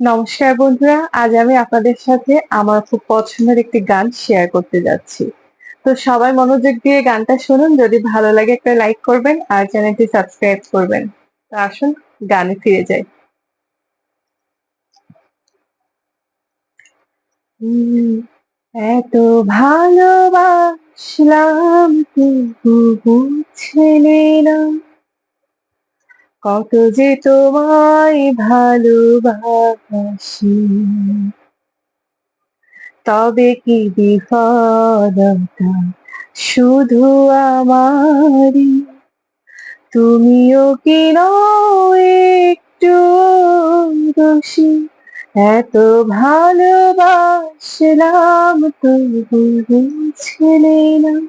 নমস্কার বন্ধুরা, আজ আমি আপনাদের সাথে আমার খুব পছন্দের একটি গান শেয়ার করতে যাচ্ছি। তো সবাই মনোযোগ দিয়ে গানটা শুনুন, যদি ভালো লাগে একটা লাইক করবেন আর চ্যানেলটি সাবস্ক্রাইব করবেন। তো আসুন, গানে ফিরে যাই। এত ভালোবাসলাম বুঝলে না। কত যে তোমায় ভালোবাসি, তবে কি বিফলতা শুধু আমারই? তুমিও কি একটু দোষী? এত ভালোবাসলাম তবু বুঝলে না।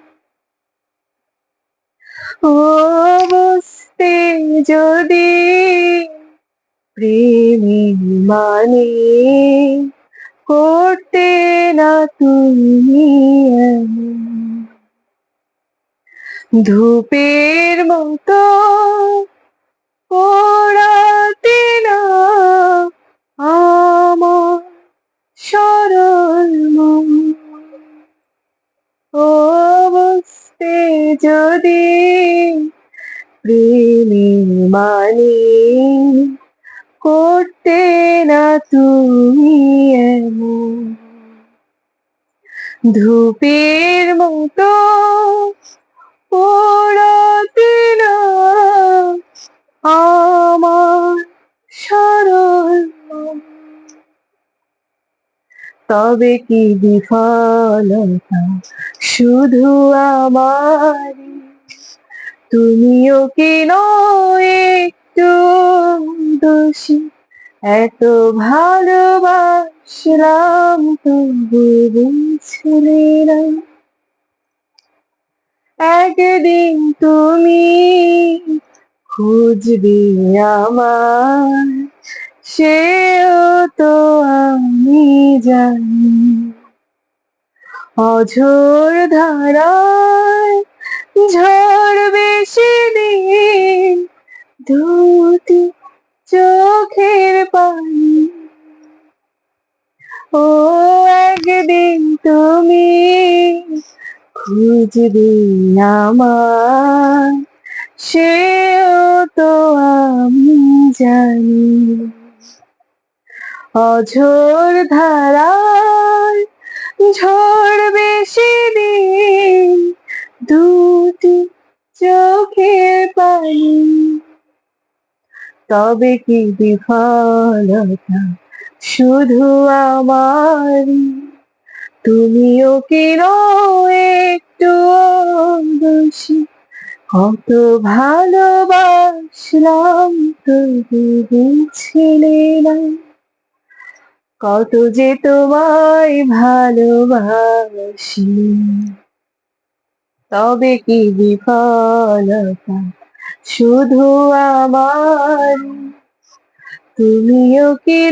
ও যদি প্রেমী মানে করতে না তুমি ধূপের মতো পোড়াতে না আমার সরল ও যদি প্রেমী মানে করতে না তুমি ধূপের মতো পোড়াতে না আমার সরল তবে কি বিফলতা? শুধু আমারই তুমিও কি একটু দোষী? এত ভালোবাসলাম তবু বুঝলে না। একদিন তুমি খুঁজবে আমার, সেও তো আমি জানি। অঝোর ধারায় ঝড় বেশি দিন দুটি চোখের পানি। ও একদিন তুমি খুঁজবে আমার সেও তো আমি জানি। অঝোর ধারায় ঝড় বেশি দিন দুটি চোখের পানি। তবে কি বিফলতা শুধু আমারই? তুমিও কি নও একটু দোষী কত ভালোবাসলাম তুমি বুঝলে না। কত যে তোমায় ভালোবাসি। তবে কি বিফলতা? শুধু আমার। তুমিও কি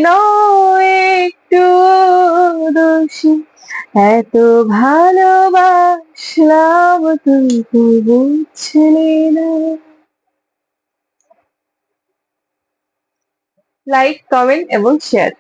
একটু দোষী? এত ভালোবাসলাম তবু বুঝলে না? লাইক কমেন্ট এবং শেয়ার